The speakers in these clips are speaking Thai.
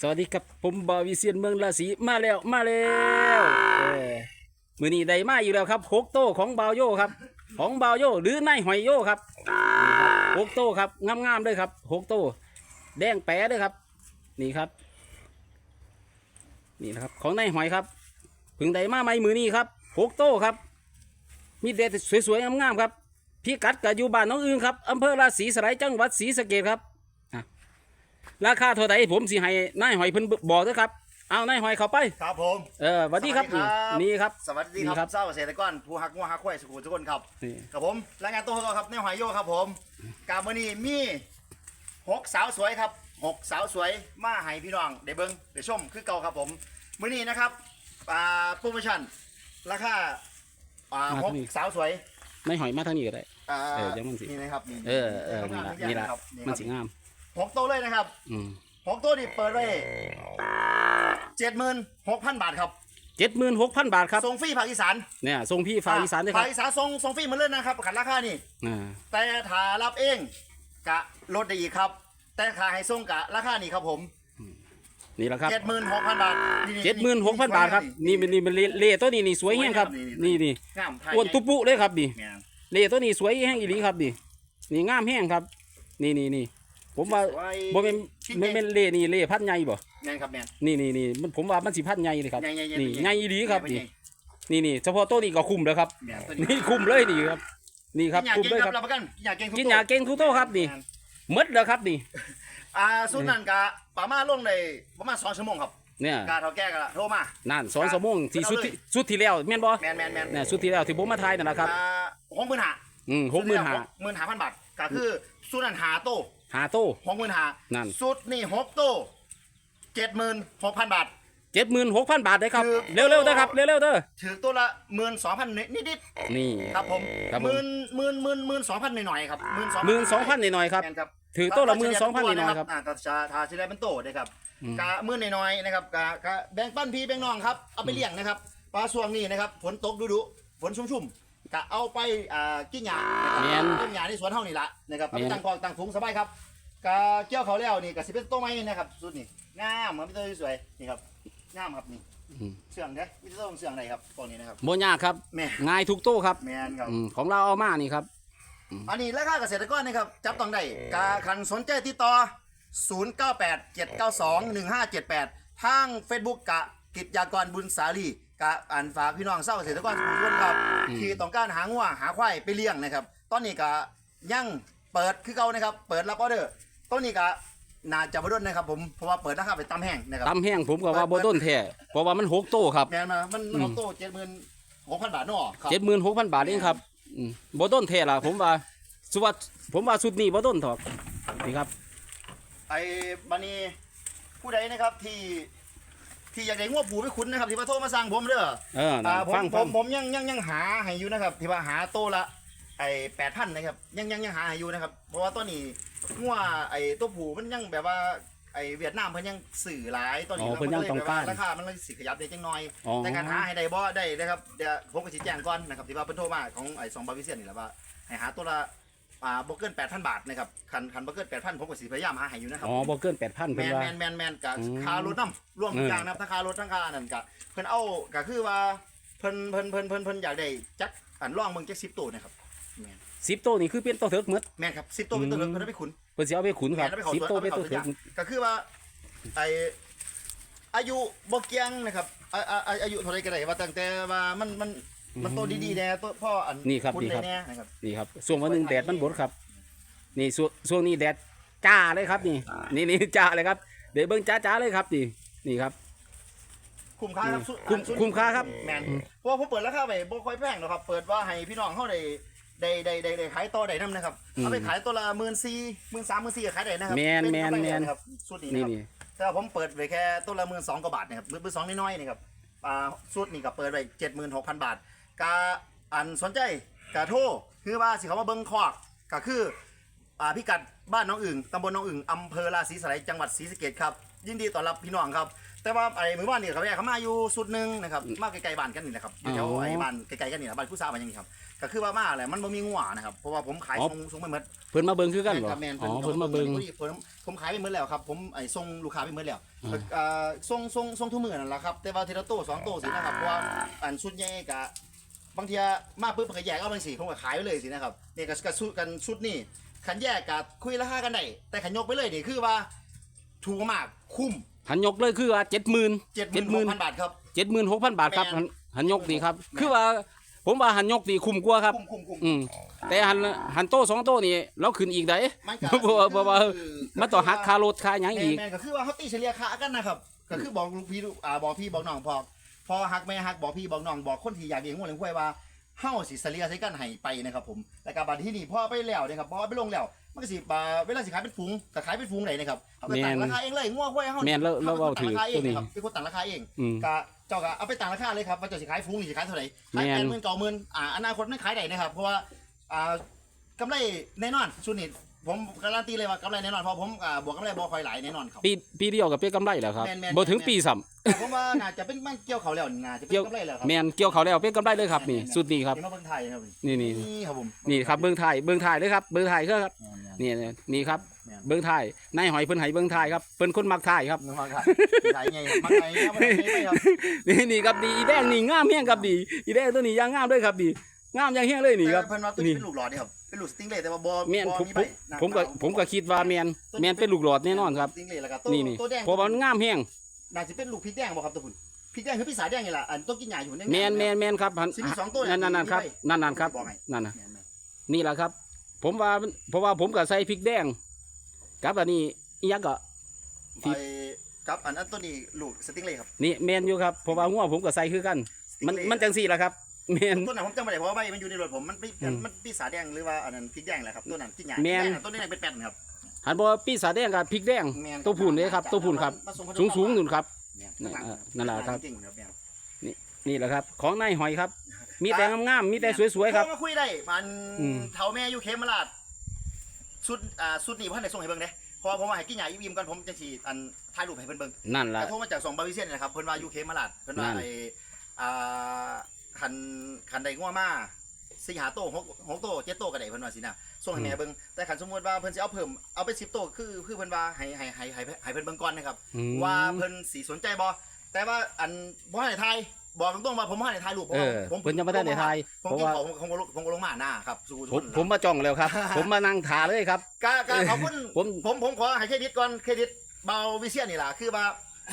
สวัสดีครับผมบาวิเซียนเมืองราศีมาแล้วมาแล้วเมือนี้ได้มาอยู่แล้วครับหกโต้ของบาวโยครับ ของบาวโยหรือนายหอยโยครับหกโต้ครับงามๆเลยครับหกโต้แดงแป๋เลยครับ นี่ครับ นี่นะครับ ของนายหอยครับพึงได้มาใหมมือนี้ครับหกโต้ครับ มีเด็ดสวยๆงามๆครับพี่กัดกับอยู่บ้านน้องอึงครับอำเภอราศีสไลจังหวัดศรีสะเกษครับ ราคาเท่าไหร่ผมสิให้นายหอยเพิ่นบอกเด้อครับ เอานายหอยเข้าไป ครับผม เออสวัสดีครับ สวัสดีครับ นี่ครับ สวัสดีนี่คครัรับบเศร้าเกษตรกรผู้หักงัวหักควายสุขุมทุกคนครับ นี่ ครับผมรายงานตัวก่อนครับในหอยโยครับผมกาบมือนี้มีหกสาวสวยครับหกสาวสวยมาให้พี่น้องได้เบิ้งได้ชมคือเก่าครับผมมือนี้นะครับอ่าโปรโมชั่นราคาอ่าหกสาวสวยนายหอยมาทางนี้ก็ได้ อ่าเออเดี๋ยวมันสิ นี่นะครับนี่เออเออนี่ละนี่ละครับมันสิงาม หกโตวเลยนะครับอืมหกโตัวนี่เปิดไว้เจ็ดหมื่นหกพันบาทครับเจ็ดหมื่นหกพันบาทครับส่งฟรีภาคอีสานเนี่ยส่งพี่ฟ้ากอีสานด้วยคภารับคอีสานส่งส่งฟรีมาเลยนะครับขันราคานี่ อ่าแต่ถ้ารับเองกะลดได้อีกครับ แต่ค่าให้ส่งกะราคานี่ครับผมนี่แหละครับเจ็ดหมื่นหกพันบาทเจ็ดหมื่นหกพันบาทครับนี่เป็นนี่เป็นเล่เล่ตัวนี้นี่สวยแห้งครับ นี่นี่งามไทยอ้วนตุปุเลยครับนี่ แม่นเล่ตัวนี้สวยแห้งอีหลีครับนี่นี่งามแห้งครับ นี่นี่นี่ ผมว่าสวยบ่เป็นไม่เป็นเล่นี่เล่พันใหญ่บ่แม่นครับแม่น นี่นี่นี่มันผมว่ามันสิพันใหญ่เลยครับ ใหญ่ๆๆนี่ๆใหญ่อีหลีครับใหญ่นี่นี่นี่เฉพาะตัวนี้ก็คุ้มแล้วครับ แม่นตัวนี่คุ้มเลยนี่ครับ นี่ครับกินยาคุ้มเก่งเลยคครัรับบรับประกันกินยาเก่งทุกินยาเก่งทุกโตครับนี่แม่นหมดแล้วครับนี่ อ่าสุดนั้นกะประมาณลงในประมาณสองชั่วโมงครับเนี่ยกาเท่าแก่กันละโทรมา นั่นสองสมงที่เอาสุดเลยที่สุดที่แล้วแม่นบ่แม่นแม่นแม่นเนี่ยสุดที่แล้วที่ผมมาทายนั่นแหละครับอ่าหกหมื่นห้าอืมหกหมื่นห้าหมื่นห้าพันบาทก็คือสุดนั้นหาโต หาโตหกหมื่นห้านั่น สุดนี่หกโตเจ็ดหมื่นหกพันบาท เจ็ดหมื่นหกพันบาทเลยครับ คือ เร็วๆเด้อครับ เร็วๆเด้อ ถือตัวละหมื่นสองพันนิดนิดนี่ๆครับผมครับหผมมื่นหมื่นหมื่นหมื่นสองพันหน่อยๆครับหมื่นสองหมื่นสองพันหน่อยๆครับแม่นครับถือโต๊ะละหมื่นสองพันหน่อยๆครับ อ่าก็จะทาชิได้เป็นโตนะครับอืม กะหมื่นน้อยๆนะครับกะกะแบ่งปั้นพี่แบ่งน้องครับเอาไปเลี้ยงนะครับปลาช่วงนี้นะครับฝนตกดุดุๆฝนชุ่มๆ กะเอาไปอ่ากินหญ้านะครับแม่น กินหญ้าในสวนเฮานี่ละนะครับเอาไปแม่นตั้งกองตั้งถุงสบายครับกะเกี่ยวเขาแล้วนี่กะสิเป็นโต๊ะไม้นะครับสุดนี่งามครับพี่เต้ยสวยนี่ครับงามครับนี่อืมเสื่องเด้วิธีต้องเสื่องไหนครับพวกนี้นะครับโมยากครับ แม่ง่ายทุกโต๊ะครับแมนครับ อืมของเราเอามานี่ครับ อันนี้ราคาเกษตรกรนะครับ จับต้องได้กาคันสนใจติดต่อ 098 792 1578 ทาง Facebook กะกิจยากรบุญสาลี กะอันฝากพี่น้องเศร้าเกษตรกรทุกคนครับอืมที่ต้องการหางัวหาควายไปเลี้ยงนะครับ ตอนนี้กะยังเปิดคือเก่านะครับ เปิดรับออเดอร์ตอนนี้กะน่าจะบ่ดนนะครับ ผมเพราะว่าเปิดราคาไปตำแห้งนะครับตำแห้งผมก็ว่าบ่ต้นแท้เพราะว่ามันหกโต๊ะครับแมนมามันอืมหกโตเจ็ดหมื่นหกพันบาทเนาะครับเจ็ดหมื่นหกพันบาทเองครับอืมบ่ต้นแท้ล่ะผมว่าสุว่าผมว่าสุดนี้บ่ต้นถอกนี่ครับไอ้บันนี้ผู้ใดนะครับที่ ที่อยากได้งัวผูไปคุณนะครับที่มาโทรมาสั่งผมเด้อเออนั่อ่านผมฟังผฟังมผมยังยังยังหาให้อยู่นะครับที่ว่าหาโตละไอ้แปดพันนะครับยังยังยังหาให้อยู่นะครับเพราะว่าตัวนี้งัวไอ้ตัวผูมันยังแบบว่าไอ้เวียดนามเพิ่นยังสื่อหลายตอนอ๋นี้อเพิ่นยังต้องการ ราคามันเลยสิขยับได้จังน้อย อ๋อแต่การหาให้ได้บ่ได้นะครับเดี๋ยวผมก็สิแจ้งก่อนนะครับที่ว่าเพิ่นโทรมาของไอ้สองบาวิเซียนนี่แหละว่าให้หาตัวละ อ่าบ่เกิน8,000บาทนะครับคันคันบ่เกิน8,000ผมก็สิพยายามหาให้อยู่นะครับอ๋อบ่เกินแปดพันแมเพิ่นนว่า แมนแมนแมนกับอืมคารถน้ำรวมทุกเอออย่างนะครับทั้งคารถทั้งคานั่นกะเพิ่นเอาก็คือว่าเพิ่นเพิ่นเพิ่นเพิ่นเพิ่นอยากได้จักอันร่องเมืองจักสิบตัวนะครับแมนสิบโต๊ะนี่คือเป็นโต๊ะเถิกหมดแมนครับสิบตัวเป็นตัวอืมเพิ่นเอาไปขุน เพิ่นสิเอาไปขุนครับแม่นเอาไปเขาสิบสวนโต๊ะเป็นเอาโต๊ะไปเถิเขากสวนก็คือว่าไออายุบ่เกียงนะครับอาอาอาอายุเท่าไรก็ได้ว่าตั้งแต่ว่ามันมัน มันโตดีๆแน่ตัวพ่ออันนี่ครับณนี่ครับ ได้แน่นะครับ นี่ครับช่วงวันหนึ่งแดดมันบดครับ นี่ช่วงช่วงนี้แดดจ้าเลยครับ นี่นี่นี่จ้าเลยครับเดี๋ยวเบิ้งจ้าจ้าเลยครับนี่นี่ครับ คุ้มค่าครับสุดคุ้มสุดคุ้มค่าครับ แมนเพราะว่าผมเปิดราคาไปบ่ค่อยแพงหรอกครับ เปิดว่าให้พี่น้องเขาได้ได้ได้ได้ได้ขายต่อได้นํนะครับอืมเอาไปขายตัวละหมื่นสี่หมื่นสามหมื่นสี่ขายได้นะครัแม่นเป็แม่นกำไรแม่นนะครับสุดนี้นี่นะครับ นี่แต่ว่าผมเปิดไปแค่ตัวละหมื่นสองกว่าบาทนะครับหมื่นสองน้อยๆนะครับอ่าสุดนี่ก็เปิดไปเจ็ดหมื่นหกพันบาท กาอันสนใจกาโทรคือว่าสิเขามาเบิ้งคอกก็คืออ่าพิกัดบ้านน้องอึ่งตำบลน้องอึ่งอำเภอราศีสไลยจังหวัดศรีสะเกษครับยินดีต้อนรับพี่น้องครับ แต่ว่าไอ้มือบ้านนี่เขาแยกเขามาอยู่สุดหนึงนะครับมาไกลๆบ้านกันนี่แหละครับอยู่แถวอ๋อไอ้บ้านไกลๆกันนี่แหละบ้านผู้สาวบ้านอยังนี้ครับก็คือว่ามาแหละมันบ่มีงัวนะครับเพราะว่าผมขายอ๋อส่งส่งไปหมด เพิ่นมาเบิ่งคือกันบ่ครับแมนอ๋อเพิ่นมาเบิ่ง ผมผมขายไปหมดแล้วครับ ผมไอ้ส่งลูกค้าไปหมดแล้วอ่าเอ่อส่งส่งส่งทุกมื้อนั่นแหละครับ แต่ว่าทีละโต๊ะสองโต๊ะสินะครับเพราะว่าอันชุดใหญ่กะ บางทีมาปุ๊บก็แยกเอาบางสีผมก็ขายไปเลยสินะครับนี่ก็ก็ชุดกันชุดนี่ขันแยกกับคุยราคากันได้แต่ขันยกไปเลยนี่คือว่า ถูกมากคุ้มหันยกเลยคือว่า70,000เจ็ดหมื่นหกพันบาทครับ76,000บาทครับแม่นหันหันยกนี่ครับ คือว่าผมว่าหันยกนี่คุ้มกว่าครับคุ้มคุ้มคุ้มอืมแต่หันหันโตสองโตนี่เราขึ้นอีกได้มันก็เพราะว่าเพราะว่าคือมันต้องหักค่ารถค่าหยังแมอีนกแมนก็คือว่าเขาตีเฉลี่ยค่ากันนะครับก็คือบอกลูกพี่ลูกอ่าบอกพี่บอกน้องพอ พอหักแม่หักบอกพี่บอกน้องบอกคนที่อยากเลี้ยงงูเลี้ยงควายว่าเฮาสิเฉลี่ยใส่กันให้ไปนะครับผมแล้วก็บัดที่นี่พอไปแล้วนะครับพอไปลงแล้วมันก็สิบาเวลาสิขายเป็นฝูงก็ขายเป็นฝูงไหนนะครับเอาไปต่างแม่นราคาเองเลยงัวควายเฮาแม่นแล้วแล้วเว้าถือต่งราคาเองตัวนี้นะครับเป็นคนต่างราคาเองอืมก็เจ้าก็เอาไปต่างราคาเลยครับว่าเจ้าสิขายฟุ้งนี่สิขายเท่าไหร่ขายแม่แปนดหมื่นเก้าหมื่นอ่าอนาคตไม่ขายได้นะครับ เพราะว่าอ่ากำไรแน่นอนชุดนี้ ผมการันตีเลยว่ากำไรแน่นอนเพราะผมอ่าบวกกำไรบ่คอยหลายแน่นอนครับ ปีปีเดียวกับเปียกำไรแล้วครับแม่นแม่น บ่ถึงแม่นปีซ้ำแต่ผมว่าน่าจะเป็นมันเกี่ยวเขาแล้วน่าจะเป็นเกี่ยวกำไรแล้วครับแม่นเกี่ยวเขาแล้วเปียกำไรเลยครับนี่สุดนี้ครับเห็นมาเบิ่งไทยครับนี่นี่นี่ครับผมนี่ครับเบิ้งถ่ายเบิ้งถ่ายเลยครับเบิ้งถ่ายคือครับแม่นนี่นี่ครับแม่นเบิ้งถ่ายนายหอยเพิ่นให้เบิ้งถ่ายครับเพิ่นคนมักถ่ายครับแม่นมาครับไทยไงมาไทยครับมาไทยไปครับนี่นี่ครับดีอีแดงนี่งามแฮงครับดีอีแดงตัวนี้ยังงามด้วยครับดี งามยังแฮงเลยนี่ครับเพิ่นว่าตัวนี้เป็นลูกหลอดนี่ครับเป็นลูกสติงเลย์แต่ว่าบ่แม่นบ่ผมมีผใบมนะผมก็ผมก็คิดว่าแม่นแม่นเป็นลูกหลอดแน่นอนครับสติงเลย์แล้วก็ตัวนี่นี่ตัวแดงเพราะว่ามันงามแฮงน่าจะเป็นลูกพริกแดงบ่ครับตัวคุณพริกแดงคือพี่สายแดงนี่แหละอันต้นกินหญ้าอยู่ในแม่นแม่นแม่นครับหันสิมีสองตัวนั่นนั่นนั่นครับมีไว้นั่นนั่นครับบอกให้นั่นน่ะแม่นนี่แหละครับ ผมว่ามันเพราะว่าผมก็ใส่พริกแดงกับอันนี้อีหยังก็ๆที่ไปครับอันนั้นตัวนี้ลูกสติงเลย์ครับนี่แม่นอยู่ครับเพราะว่าหัวผมก็ใส่คือกันสติงมันเลย์มันจังสี่แหละครับ แม่นตัวนั้นผมจำไม่ได้เพราะว่าใบมันอยู่ในรถผมมันเป็นอืมมันปีศาจแดงหรือว่าอันนั้นพริกแดงแหละครับตัวนั้นกินหญ้าแม่น พริกดงอะตัวนี้เป็นแป้นครับ หันบอกว่าปีศาจแดงกับพริกแดงแม่นตัวพูนเลยครับตัวพูนครับมาส่สูงสูงๆนู่นครับแม่นข้างหลังนั่นแหละครับเก่งครับแม่นนี่แหละครับ ของนายหอยครับ มีแต่งามๆมีแต่สวยๆครับ โทมาคุยได้มันอืมเฒ่าแม่อยู่เขมราชสุดอ่าสุดนี่พ่อได้ส่งให้เบิ่งเด้เพราะว่าผมว่าให้กินหญ้าอิ่มๆก่อนผมจะสิอันถ่ายรูปให้เพิ่นเบิ่ง นั่นล่ะแต่โทรมาจากสองบาวิเซียนนะครับเพิ่นว่าอยู่เขมราชเพิ่นว่านั่น ไอ้อ่า คันคันใดงัวมาสี่หาโตหกหกโตเจ็ดโตก็ได้เพิ่นว่าสินะส่งให้แม่เบิ่งแต่คันสมมุติว่าเพิ่นสิเอาเพิ่มเอาไป10โตคือคือเพิ่นว่าให้ให้ให้ให้ให้เพิ่นเบิ่งก่อนนะครับอืม ว่าเพิ่นสิสนใจบ่แต่ว่าอันบ่ให้ถ่ายบอกตรงๆว่าผมบ่ให้ถ่ายรูปเพเอราะอว่าผมเพิ่นยังไม่ได้ในไทยผมเพราะกินว่าของผมผมผมก็ลงมาหน้าครับสู่ผมผมมาจ้องแล้วครับ ผมมานั่งถาเลยครับ ก็ก็ขอบคุณ ผม ผมผมขอให้เครดิตก่อนเครดิตเบาวิเซียนนี่ล่ะคือว่า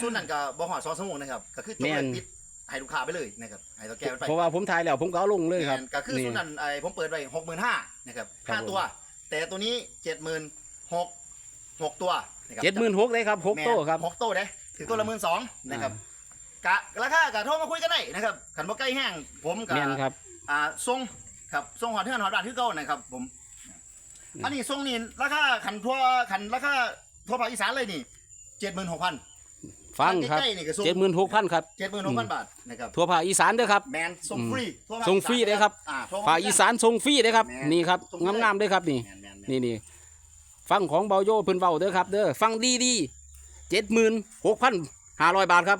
ส่วนนั้นก็บ่ฮอด2ชั่วโมงนะครับก็คือจบแม่เลยนปิด ให้ลูกค้าไปเลยนะครับให้ตัวแกมันไปเพราะว่าผมถ่ายแล้วผมก็เอาลงเลยครับแม่นก็คือนี่ส่วนนั้นไอ้ผมเปิดไว้65,000นะครับครับห้าผม ตัว แต่ตัวนี้76,000 6ตัวนะครับเจ็ดหมื่นหกเลยครับหกโต้ครับ หกโต้เด้ถึงตัวละหมื่นสองนะครับกะราคากะโทรมาคุยกันได้นะครับขันบ่ใกล้แห้งผมกะ แม่นครับ อ่าส่งครับส่งหอดเทือนหอดบ้านคือเก่านะครับผม อืม อันนี้ส่งนี่ราคาขันทั่วขันราคาทั่วภาคอีสานเลยนี่เจ็ดหมื่นหกพัน ฟังครับใกล้ๆนี่ก็ส่งเจ็ดหมื่นหกพันครับ เจ็ดหมื่นหกพันบาทนะครับทั่วภาคอีสานเด้อครับ แมนส่งฟรีทั่วภาคส่งฟรีเลยครับ อ่าทั่วภาคอีสานส่งฟรีเด้อครับแม่นนี่ครับส่งฟรีงามๆเด้อครับนี่ แมนแมนแมนนี่นี่ฟังของเบาโยเพิ่นเว้าเด้อครับเด้อฟังดีดีเจ็ดหมื่นหกพันห้าร้อยบาทครับ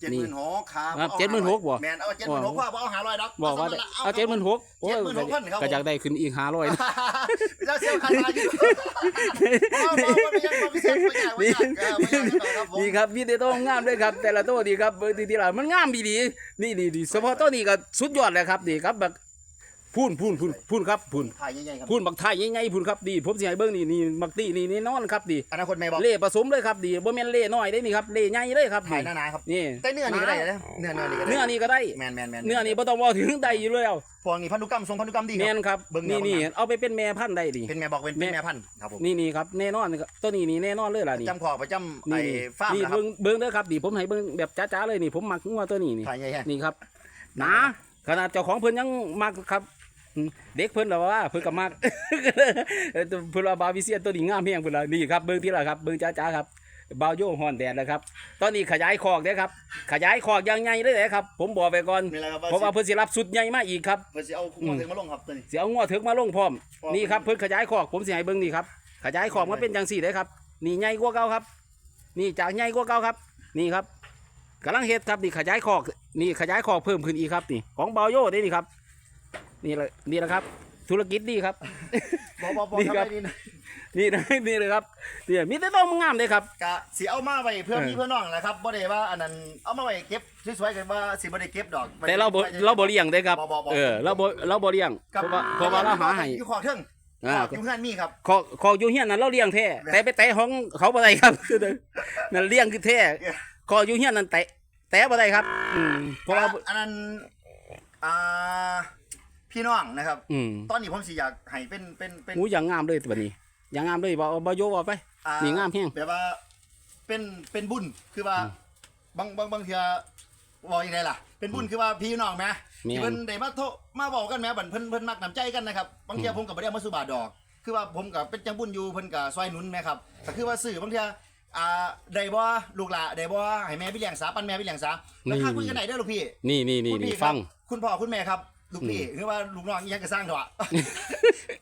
เจ็ดหมื่นหกครับครับอา76,000บ่ แมนเอาเจ็ดหมื่นหกว่าบ่เอาหาร้อยดอกบอกว่าเสมละเอาเจ็ดหมื่นหกโอ้ย76,000ครับผม ก็อยากได้ขึ้นอีกห้าร้อย เจ้าเสียวคันมาอยู่บ่บ่บ่ไม่ยังบ่มีเสียงบ่อยากบ่อยากเออบ่อยากให้ต่อครับมนี่ครับมีแต่ต้งามด้วยครับ แต่ละตัวดีครับทีทีล่ะมันงามดีดีนี่ดีดีเฉพาะตัวนี้ก็สุดยอดเลยครับนี่ครับแบบ พูนพูนพูนพูนครับพูนถ่ายใหญ่ๆครับพูนบักไทยใหญ่ๆพูนครับดีผมสิให้เบิ่งนี่นี่บักตีนี่นี่นอนครับดีอนาคตแม่บอกเล่ผสมเลยครับดีบ่แม่นเล่น้อยได้นี่ครับเล่ใหญ่เลยครับถ่ายหน้าๆครับนี่แต่เนื้อนี่ก็ได้นะเนื้อเนื้อนี่ก็ได้เนื้อนี่ก็ได้แมนแมนแมนเนื้อนี่บ่ต้องว่าถึงได้อยู่แล้วพวกนี้พันธุกรรมทรงพันธุกรรมดีคแม่รับนครับเบิ่งแนวนี่นี่เบิ่งแนวเอาไปเป็นแม่พันธุ์ได้ดิเป็นแม่บอกเป็นเป็นแม่พันธุ์ครับผมนี่นี่ครับแน่นอนครับตัวนี้นี่แน่นอนเลยล่ะนี่จำขอประจำไอ้นี่ฟาร์มนี่นะครับเบิ่งเบิ่งเด้อครับดิผมให้เบิ่งแบบจ้าๆเลยนี่ผมมักงัวตัวนี้นี่ถ่ายใหญ่ๆนี่ครับหนาขนาดเจ้าของเพิ่นยังมักครับอืม เด็กเพิ่นล่ะว่าเพิ่นก็มักเออเพิ่นว่าบาวิเซียนตัวนี้งามแฮงเพิ่นล่ะนี่ครับเบิ่งทีละครับเบิ่งจ้าๆครับบาวโยฮอนแดดนะครับ ตอนนี้ขยายคอกเด้อครับ ขยายคอกอย่างใหญ่เลยเด้อครับ ผมบอกไปก่อนนี่แหละครับเพราะว่าเพิ่นสิรับสุดใหญ่มาอีกครับเพิ่นสิเอาคุ้มถึงมาลงครับตัวนี้สิเอางัวถึกมาลงพร้อมพร้อมนี่ครับเพิ่นขยายคอกผมสิให้เบิ่งนี่ครับขยายคอกมาเป็นจังซี่เด้อครับ นี่ใหญ่กว่าเก่าครับ นี่จากใหญ่กว่าเก่าครับ นี่ครับกำลังเฮ็ดครับนี่ขยายคอกนี่ขยายคอกเพิ่มขึ้นอีกครับนี่ของเบาโยได้นี่ครับ นี่แหละนี่แหละครับ ธุรกิจนี่ครับ บอบอบอนี่ทำครัไมบนี่นะนี่นะนี่เลยครับเนี่ยมีแต่ต้นงามเลยครับ กะสีเอามาไว้เพื่อเออพี่เพื่อน้องแหละครับบ่ได้ว่าอันนั้นเอามาไว้เก็บสวยๆกันว่าสิบ่ได้เก็บดอก แต่เราบ่เราบ่เลี้ยงเด้ครับบ่บ่บ่ เออเราบ่เราบ่เลี้ยงเพกับราะว่าเพราะว่าเราหาให้ อยู่ขอเทิงอ่าอยู่เพื่อนมีครับ ขอขออยู่เฮียนนั้นเราเลี้ยงแท้แต่ไปแตะของเขาบ่ได้ครับคือนั่นเลี้ยงคือแท้ขออยู่เฮียนนั้นแตะแตะบ่ได้ครับอืมเพราะว่า อันนั้นอ่า พี่น้องนะครับ อืมตอนนี้ผมสิอยากให้เป็นเป็นเป็น หูอย่างงามเลยตัวนี้อย่างงามเลยบ่เอาบ่โยว่าไป อ่นี่งามแฮง แบบว่าเป็นเป็นบุญคือว่าบางบางบางเทีว่ายังไงล่ะ เป็นบุญคือว่าพี่น้องแหมแม่นที่เพิ่นได้มาโทรมาบอกกันแหมบัดเพิ่นเพิ่นมักน้ำใจกันนะครับบางเทีผมก็บ่ได้เอามาสุบาทดอก คือว่าผมก็เป็นจังบุญอยู่เพิ่นก็ซอยหนุนแม่ครับก็คือว่าซื้อบางเทีอ่าได้บ่ลูกหลานได้บ่ให้แม่ไปเลี้ยงสาปันแม่ไปเลี้ยงสาราคาคุยกันได้เด้อลูกพี่นี่นี่นี่คุณนี่พี่ฟังครับคุณพ่อคุณแม่ครับ ลูกพี่หรือว่าลูกน้องอิหยังก็สร้างเถอะ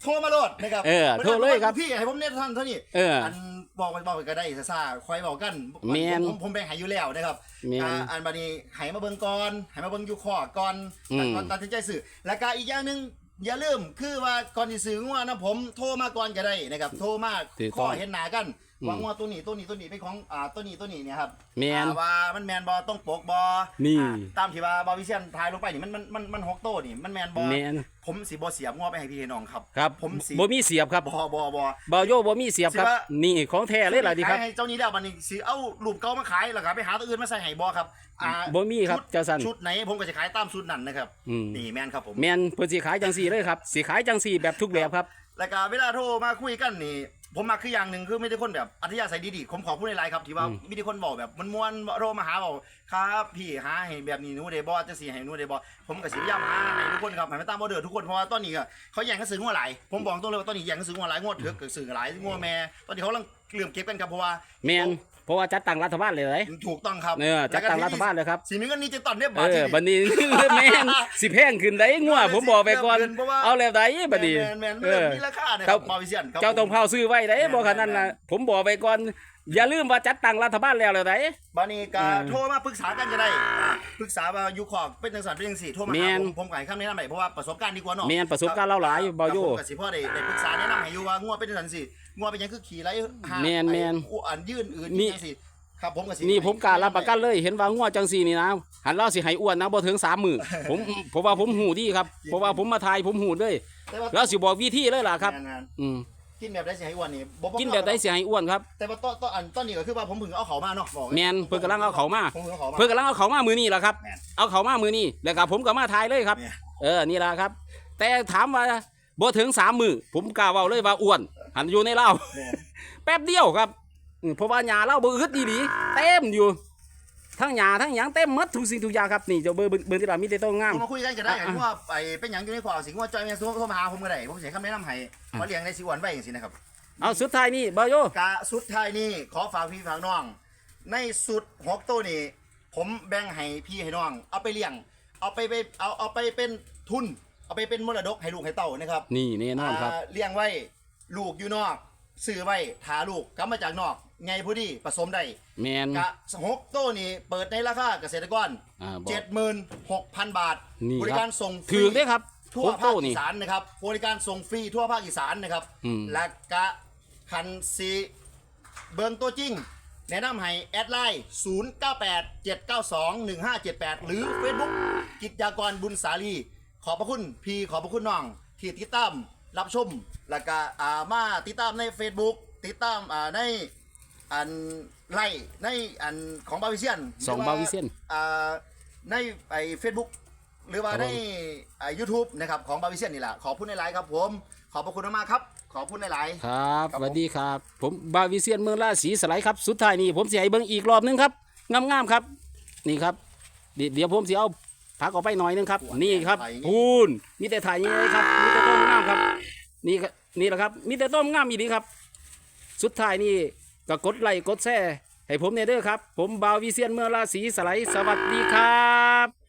โทรมาโลดนะครับเออโทรเลยครับณพี่ให้ผมเนี่ยท่านเท่านี้เอออันบอกไปบอกไปก็ได้ซ่าๆคอยบอกกันแม่นผมผมแบ่งให้อยู่แล้วนะครับแม่นอ่าอันบัดนี้ให้มาเบิ่งก่อนให้มาเบิ่งอยู่ข้อก่อนอืมก่อนตัดสินใจซื้อแล้วก็อีกอย่างหนึงอย่าลืมคือว่าก่อนที่ซื้องัวนะผมโทรมาก่อนก็ได้นะครับ โทรมาถูกต้องข้อเห็นหน้ากัน อืมว่างัวตัวนี้ตัวนี้ตัวนี้เป็นของอ่าตัวนี้ตัวนี้เนี่ยครับแม่นอ่าว่ามันแมนบอต้องปกบอนี่ อ่าตามที่ว่าบอวิเชียนทายลงไปนี่มันมันมันมันหกโต้นี่มันแมนบอแม่นผมสีบอเสียบงัวไปให้พี่ให้น้องครับครับผมสิบ่มีเสียบครับบอบอบอ บ่โยบ่มีเสียบครับ สิว่า นี่ของแท้เลยล่ะดิครับ ขายให้เจ้านี้แล้วบันนี้สิเอารูปเก่ามาขายแล้วก็ไปหาตัวอื่นมาใส่ให้บอครับอ่าบ่มีครับชุดเจ้าสันชุดไหนผมก็จะขายตามชุดนั้นนะครับอืม นี่แมนครับผม แม่นเพิ่นสิขายจังซี่เลยครับสิขายจังซี่แบบทุกแบบครับ แล้วก็เวลาโทรมาคุยกันนี่ ผมมาคืออย่างหนึ่งคือไม่ได้คนแบบอัธยาศัยดีๆผมขอพูดในไลน์ครับที่ว่าอืม มีแต่คนบอกแบบมันมวนๆโทรมาหาบอกครับพี่หาให้แบบนี้หนูเดบอจะสีให้หนูเดบอผมก็สิพยายามหาให้ทุกคนครับให้มาตามออเดอร์ทุกคนเพราะว่าตอนนี้ก็เขาแย่งกันซื้องัวหลายผมบอกตรงเลยว่าตอนนี้แย่งกันซื้องัวหลายงวดเถือกก็ซื้อหลายงัวแม่ตอนนี้เขากำลังเริ่มเก็บกันครับเพราะว่าแม่นเพราะว่าจัดตั้งรัฐบาลเลยเลยถูกต้องครับเออจัดตั้งรัฐบาลเลยครับสีมีเงินนี้จะตอนเรียบเอร้อยอบัดนี้แม่นสิแพงขึ้นได้งัวผมบอกไปก่อนเพราะว่าเอาแล้วได้บัดนี้แมนแมนเอเริ่มอมีราคาเนี่ยคเจ้ารับมาวิเชียนครับเจ้าต้องเผาซื้อไว้ได้แม่นบ่ขนาดนั้นแม่น่ะนผมบอกไปก่อน อย่าลืมว่าจัดตั้งรัฐบาลแล้วแล้วได้บานี้ก็เออโทรมาปรึกษากันจะได้อ่าปรึกษาว่าอยู่ขอบเป็นจังสันเป็นจังสี่โทรมาแม่หานผมผมก็ให้คำแนะนำไปเพราะว่าประสบการณ์ดีกว่าเนาะแม่นประสบการณ์เราหลายเบาโยผมกับสิพ่อได้ได้ปรึกษาแนะนำให้อยู่ว่างัวเป็นจังสันสิงัวเป็นหยังคือขี่ไรหาแม่นแม่น ไอ้อันยื่นอื่นนี่จังสิครับผมกับสินี่ผมกล้ารับประกันเลยเห็นว่างัวจังซี่นี่นะหันเราสิให้อ้วนนะบ่ถึง3มื้อผมเพราะว่าผมหูดีครับเพราะว่าผมมาทายผมหูเลยแต่ว่าแล้วสิบอกวิธีเลยล่ะครับ แม่นอืมๆ กินแบบได้สิให้อ้วนนี่บ่กินแบบใดสิให้อ้วนครับแต่ว่าตอนตอนอันตอนนี้ก็คือว่าผมเพิ่งเอาเขามาเนาะบอกแม่นเพิ่นกำลังเอาเขามาผมเพิ่งเอาเขามา เพิ่นกำลังเอาเขามามือนี่แหละครับ แม่นเอาเขามามือนี่แล้วก็ผมก็มาทายเลยครับแม่นเออนี่แหละครับ แต่ถามว่าบ่ถึงสามมือผมกล้าเว้าเลยว่าอ้วน หันอยู่ในเล่าแม่นแป๊บเดียวครับอืมเพราะว่าหญ้าเล่าบ่อึดดีๆเต็มอยู่ ทั้งหญ้าทั้งหยังเต็มหมดทุกสิ่งทุกอย่างครับนี่เจ้าเบอร์เบอร์ที่เรามีแต่ต้นงามผมมาคุยกันก็ได้อะเห็นว่าไปเป็นหยังอยู่ในขวาสิงว่าจอยแม่ซูโทรมาหาผมก็ได้ผมเสียคำแนะนำให้มาเลี้ยงในสิวันไว้อย่างสินะครับ เอาสุดท้ายนี่เบาโย กะสุดท้ายนี่ขอฝากพี่ฝากน้อง ในสุดหกตัวนี่ผมแบ่งให้พี่ให้น้อง เอาไปเลี้ยง เอาไปไปเอาเอาไปเป็นทุน เอาไปเป็นมรดกให้ลูกให้เต้านะครับนี่แน่นอนครับาเลี้ยงไว้ลูกอยู่นอกซื้อไว้ถาลูกกลับมาจากนอก ไงพอดีผสมได้แมนกะหกตัวนี่เปิดในราคาเกษตรกรอ่าบอก เจ็ดหมื่นหกพันบาท นี่บริการส่งฟรีถือได้ครับทั่วโคภาคโต้อีนี่สานนะครับบริการส่งฟรีทั่วภาคอีสานนะครับ อืม และกะคันซีเบิงตัวจริง แนะนำให้แอดไลน์ 098 792 1578 หรือ Facebook กิจยากรบุญสาลี ขอบพระคุณพี่ขอบพระคุณน้อง ที่ติดตามรับชม แล้วก็อ่ามาติดตามใน Facebook ติดตามอ่าใน อันไล่ในอันของบาวิเซียนสองหรืบาวิเซียนอ่าในไอเฟซบุ๊กหรือว่าครับในผมไอยูทูบนะครับของบาวิเซียนนี่แหละขอบคุณในไลน์ครับผม ขอบพระคุณมากๆครับ ขอบคุณในไลน์ ครับครับ สวัสดีครับ ผมบาวิเซียนเมืองราชสีสไลด์ครับ สุดท้ายนี่ผมสิให้เบิ่งอีกรอบหนึงครับ งามๆครับ นี่ครับ เดี๋ยวเดี๋ยวผมสิเอาพักออกไปหน่อยนึงครับ นี่ครับ พูนมีแต่ถ่ายอยังไงครับ มีแต่ต้นงามครับ นี่ครับนี่แหละครับ มีแต่ต้นงามอีดีครับ สุดท้ายนี่ ก็กดไลค์กดแชร์ให้ผมเนี่ยเด้อครับ ผมบาววิเซียนเมืองราศีสไลด์สวัสดีครับ